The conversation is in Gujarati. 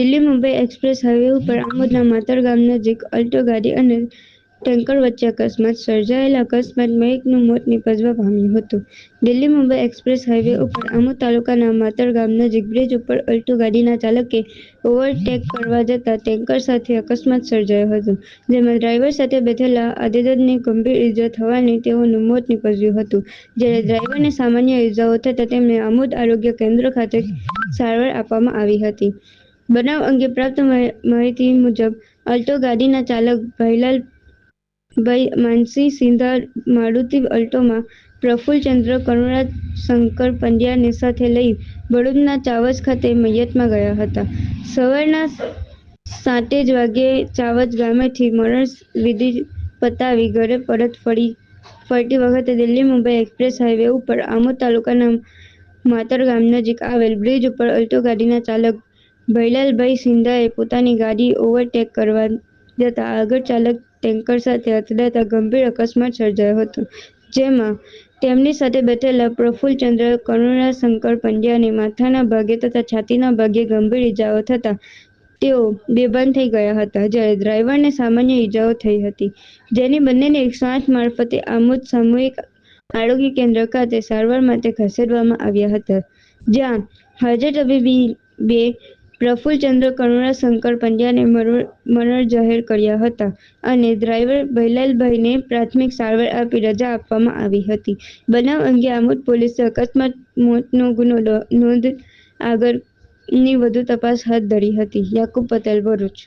દિલ્હી મુંબઈ એક્સપ્રેસ હાઈવે ઉપર આમોદના માતર નજીક અલ્ટો ગાડી અને ટેન્કર વચ્ચે અકસ્માત સર્જાયેલા અકસ્માતમાં એકનું મોત નીપજવા પામ્યું હતું. દિલ્હી મુંબઈ એક્સપ્રેસ હાઈવે ઉપર આમોદ તાલુકાના માતર ગામ નજીક બ્રિજ ઉપર અલ્ટો ગાડીના ચાલકે ઓવરટેક કરવા જતા ટેન્કર સાથે અકસ્માત સર્જાયો હતો, જેમાં ડ્રાઈવર સાથે બેઠેલા આદેદને ગંભીર ઈજા થવાની તેઓનું મોત નીપજ્યું હતું. જ્યારે ડ્રાઈવરને સામાન્ય ઈજાઓ થતા તેમને આમોદ આરોગ્ય કેન્દ્ર ખાતે સારવાર આપવામાં આવી હતી. બનાવ અંગે પ્રાપ્ત માહિતી મુજબ, અલ્ટો ગાડીના ચાલક ભાઈલાલ ભાઈ માનસી સિંધા, મારુતિ અલ્ટોમાં પ્રફુલ્લચંદ્ર કરુણા શંકર પંડ્યાને સાથે લઈ બળુદના ચાવજ ખાતે મૈયતમાં ગયા હતા. સવારના સાતે જ વાગ્યે ચાવજ ગામેથી મરણ વિધિ પતાવી ઘરે પરત ફરી, ફરતી વખતે દિલ્હી મુંબઈ એક્સપ્રેસ હાઈવે ઉપર આમોદ તાલુકાના માતર ગામ નજીક આવેલ બ્રિજ ઉપર અલ્ટો ગાડીના ચાલક ભૈલાલભાઈ સિંધાએ પોતાની ગાડી ઓવરટેક કરવા જતા આગળ ચાલક ટેન્કર સાથે અથડાતા ગંભીર અકસ્માત સર્જાયો હતો, જેમાં તેમની સાથે બેઠેલા પ્રફુલ્લચંદ્ર કરુણાશંકર પંડ્યાને માથાના ભાગે તથા છાતીના ભાગે ગંભીર ઇજાઓ થતા તેઓ બેભાન થઈ ગયા હતા, જ્યારે ડ્રાઈવરને સામાન્ય ઈજાઓ થઈ હતી. જેની બંનેને આઠ મારફતે આમોદ સામૂહિક આરોગ્ય કેન્દ્ર ખાતે સારવાર માટે ખસેડવામાં આવ્યા હતા, જ્યાં હાજર તબીબે પ્રફુલ્લચંદ્ર કરુણાશંકર પંડ્યાને મરણ જાહેર કર્યા હતા અને ડ્રાઈવર ભૈલાલભાઈને પ્રાથમિક સારવાર આપી રજા આપવામાં આવી હતી. બનાવ અંગે આમોદ પોલીસે અકસ્માત, મોતનો ગુનો નોંધ આગળની વધુ તપાસ હાથ ધરી હતી. યાકુબ પટેલ, ભરૂચ.